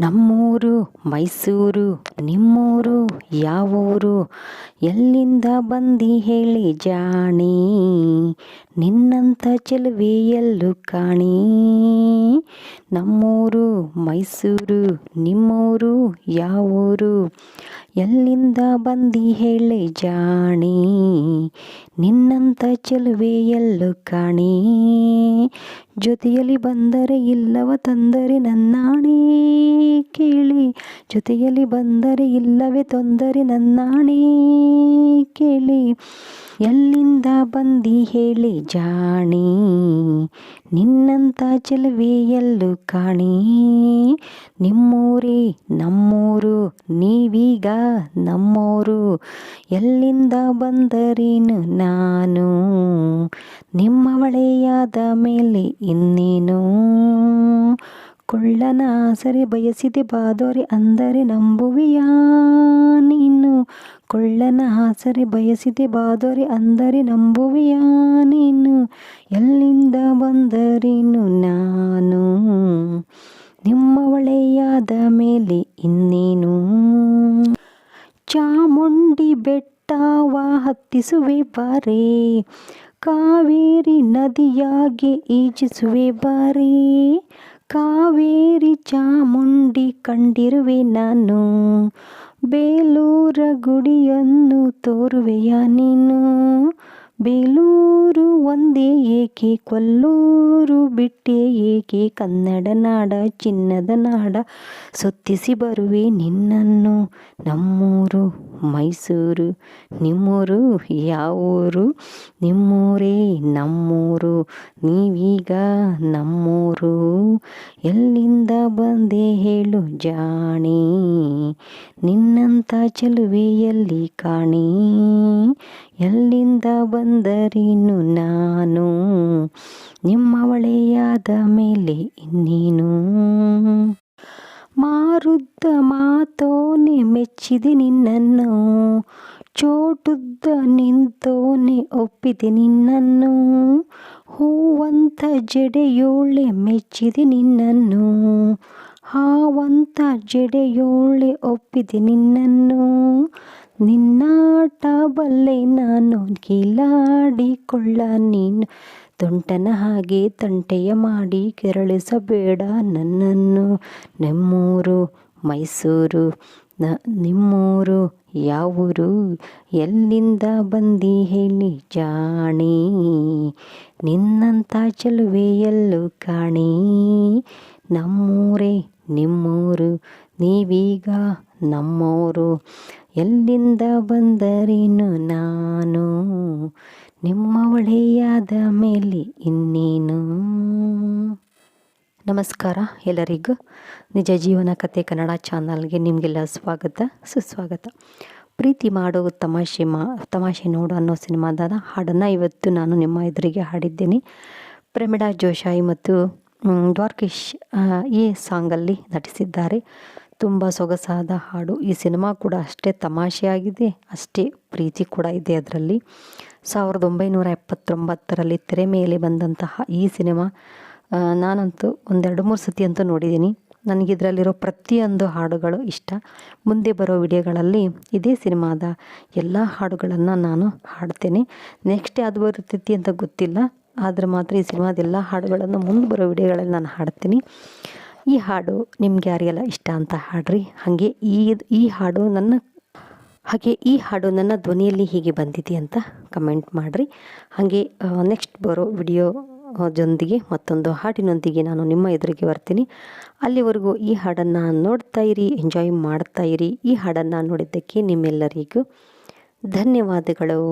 ನಮ್ಮೂರು, ಮೈಸೂರು, ನಿಮ್ಮೂರು, ಯಾವೂರು? ಎಲ್ಲಿಂದ ಬಂದಿ ಹೇಳಿ ಜಾಣಿ? ನಿನ್ನಂಥ ಚೆಲುವೆ ಎಲ್ಲೂ ಕಾಣಿ? ನಮ್ಮೂರು, ಮೈಸೂರು, ನಿಮ್ಮೂರು, ಯಾವೂರು? ಎಲ್ಲಿಂದ ಬಂದಿ ಹೇಳಿ ಜಾಣಿ? ನಿನ್ನಂತ ಚೆಲುವೆ ಎಲ್ಲು ಕಾಣಿ? ಜೊತೆಯಲ್ಲಿ ಬಂದರೆ ಇಲ್ಲವ ತಂದರೆ ನನ್ನಾಣೆ? ಕೇಳಿ. ಜೊತೆಯಲ್ಲಿ ಬಂದರೆ ಇಲ್ಲವೇ ತೊಂದರೆ ನನ್ನಾಣೆ? ಕೇಳಿ. ಎಲ್ಲಿಂದ ಬಂದಿ ಹೇಳಿ ಜಾಣಿ? ನಿನ್ನಂಥ ಚೆಲುವೇ ಎಲ್ಲೂ ಕಾಣಿ. ನಿಮ್ಮೂರೇ ನಮ್ಮೂರು ನೀವೀಗ ನಮ್ಮೋರು. ಎಲ್ಲಿಂದ ಬಂದರೇನು ನಾನು? ನಿಮ್ಮವಳೆಯಾದ ಮೇಲೆ ಇನ್ನೇನು? ಕೊಳ್ಳನ ಆಸರೆ ಬಯಸಿದೆ ಬಾದೋರೆ ಅಂದರೆ ನಂಬುವಿಯಾ ನೀನು? ಕೊಳ್ಳನ ಆಸರೆ ಬಯಸಿದೆ ಬಾದೋರೆ ಅಂದರೆ ನಂಬುವಿಯಾ ನೀನು? ಎಲ್ಲಿಂದ ಬಂದರೇನು ನಾನು? ನಿಮ್ಮ ಒಳೆಯಾದ ಮೇಲೆ ಇನ್ನೇನು? ಚಾಮುಂಡಿ ಬೆಟ್ಟವ ಹತ್ತಿಸುವೆ ಬಾರೆ, ಕಾವೇರಿ ನದಿಯಾಗೆ ಈಜಿಸುವೆ ಬಾರೆ ಕಾವೇರಿ ಚಾಮುಂಡಿ ಕಂಡಿರುವೆ ನಾನು. ಬೇಲೂರ ಗುಡಿಯನ್ನು ತೋರುವೆಯ ನೀನು. ಬೇಲೂರು ಒಂದೇ ಏಕೆ ಕೊಲ್ಲೂರು ಬಿಟ್ಟೆ? ಏಕೆ ಕನ್ನಡ ನಾಡ, ಚಿನ್ನದ ನಾಡ? ಸುತ್ತಿಸಿ ಬರುವೆ ನಿನ್ನನ್ನು ನಮ್ಮೂರು, ಮೈಸೂರು, ನಿಮ್ಮೂರು, ಯಾವೂರು? ನಿಮ್ಮೂರೇ ನಮ್ಮೂರು, ನೀವೀಗ ನಮ್ಮೂರು. ಎಲ್ಲಿಂದ ಬಂದೆ ಹೇಳು ಜಾಣಿ? ನಿನ್ನಂಥ ಚೆಲುವೆಯಲ್ಲಿ ಕಾಣಿ. ಎಲ್ಲಿಂದ ಬಂದರೇನು ನಾನು? ನಿಮ್ಮವಳೆಯಾದ ಮೇಲೆ ಇನ್ನೇನು? ಮಾರುದ್ದ ಮಾತೋನೆ ಮೆಚ್ಚಿದೆ ನಿನ್ನನ್ನು. ಚೋಟುದ್ದ ನಿಂತೋನೆ ಒಪ್ಪಿದೆ ನಿನ್ನನ್ನು. ಹೂವಂತ ಜಡೆಯೋಳೆ ಮೆಚ್ಚಿದೆ ನಿನ್ನನ್ನು. ಹಾವಂತ ಜಡೆಯೋಳೆ ಒಪ್ಪಿದೆ ನಿನ್ನನ್ನು. ನಿನ್ನಾಟ ಬಲ್ಲೆ ನಾನು ಕೀಲಾಡಿಕೊಳ್ಳ ನೀನು. ತುಂಟನ ಹಾಗೆ ತಂಟೆಯ ಮಾಡಿ ಕೆರಳಿಸಬೇಡ ನನ್ನನ್ನು. ನಮ್ಮೂರು ಮೈಸೂರು, ನ, ನಿಮ್ಮೂರು ಯಾವೂರು? ಎಲ್ಲಿಂದ ಬಂದಿ ಹೇಳಿ ಜಾಣಿ. ನಿನ್ನಂಥ ಚೆಲುವೆ ಎಲ್ಲೂ ಕಾಣಿ. ನಮ್ಮೂರೇ, ನಿಮ್ಮೂರು, ನೀವೀಗ ನಮ್ಮೋರು. ಎಲ್ಲಿಂದ ಬಂದರೇನು ನಾನು? ನಿಮ್ಮ ಒಳೆಯಾದ ಮೇಲೆ ಇನ್ನೇನು? ನಮಸ್ಕಾರ ಎಲ್ಲರಿಗೂ. ನಿಜ ಜೀವನ ಕತೆ ಕನ್ನಡ ಚಾನಲ್ಗೆ ನಿಮಗೆಲ್ಲ ಸ್ವಾಗತ, ಸುಸ್ವಾಗತ. ಪ್ರೀತಿ ಮಾಡೋ ತಮಾಷೆ ಮಾ, ತಮಾಷೆ ನೋಡು ಅನ್ನೋ ಸಿನಿಮಾದ ಹಾಡನ್ನು ಇವತ್ತು ನಾನು ನಿಮ್ಮ ಎದುರಿಗೆ ಹಾಡಿದ್ದೇನೆ. ಪ್ರಮಿಳಾ ಜೋಶಾಯಿ ಮತ್ತು ದ್ವಾರ್ಕೇಶ್ ಈ ಸಾಂಗಲ್ಲಿ ನಟಿಸಿದ್ದಾರೆ. ತುಂಬ ಸೊಗಸಾದ ಹಾಡು. ಈ ಸಿನಿಮಾ ಕೂಡ ಅಷ್ಟೇ ತಮಾಷೆಯಾಗಿದೆ, ಅಷ್ಟೇ ಪ್ರೀತಿ ಕೂಡ ಇದೆ ಅದರಲ್ಲಿ. ಸಾವಿರದ ಒಂಬೈನೂರ ಎಪ್ಪತ್ತೊಂಬತ್ತರಲ್ಲಿ ತೆರೆ ಮೇಲೆ ಬಂದಂತಹ ಈ ಸಿನಿಮಾ ನಾನಂತೂ ಒಂದೆರಡು ಮೂರು ಸತಿ ಅಂತೂ ನೋಡಿದ್ದೀನಿ. ನನಗಿದರಲ್ಲಿರೋ ಪ್ರತಿಯೊಂದು ಹಾಡುಗಳು ಇಷ್ಟ. ಮುಂದೆ ಬರೋ ವಿಡಿಯೋಗಳಲ್ಲಿ ಇದೇ ಸಿನಿಮಾದ ಎಲ್ಲ ಹಾಡುಗಳನ್ನು ನಾನು ಹಾಡ್ತೇನೆ. ನೆಕ್ಸ್ಟ್ ಯಾವುದು ಬರುತ್ತೈತಿ ಅಂತ ಗೊತ್ತಿಲ್ಲ. ಆದರೆ ಮಾತ್ರ ಈ ಸಿನಿಮಾದ ಎಲ್ಲ ಹಾಡುಗಳನ್ನು ಮುಂದೆ ಬರೋ ವಿಡಿಯೋಗಳಲ್ಲಿ ನಾನು ಹಾಡ್ತೀನಿ. ಈ ಹಾಡು ನಿಮ್ಗೆ ಯಾರಿಗೆಲ್ಲ ಇಷ್ಟ ಅಂತ ಹಾಡ್ರಿ. ಹಾಗೆ ಈ ಈ ಹಾಡು ನನ್ನ, ಹಾಗೆ ಈ ಹಾಡು ನನ್ನ ಧ್ವನಿಯಲ್ಲಿ ಹೀಗೆ ಬಂದಿದೆ ಅಂತ ಕಮೆಂಟ್ ಮಾಡಿರಿ. ಹಾಗೆ ನೆಕ್ಸ್ಟ್ ಬರೋ ವಿಡಿಯೋ ಜೊಂದಿಗೆ ಮತ್ತೊಂದು ಹಾಡಿನೊಂದಿಗೆ ನಾನು ನಿಮ್ಮ ಎದುರಿಗೆ ಬರ್ತೀನಿ. ಅಲ್ಲಿವರೆಗೂ ಈ ಹಾಡನ್ನು ನೋಡ್ತಾ ಇರಿ, ಎಂಜಾಯ್ ಮಾಡ್ತಾ ಇರಿ. ಈ ಹಾಡನ್ನು ನೋಡಿದ್ದಕ್ಕೆ ನಿಮ್ಮೆಲ್ಲರಿಗೂ ಧನ್ಯವಾದಗಳು.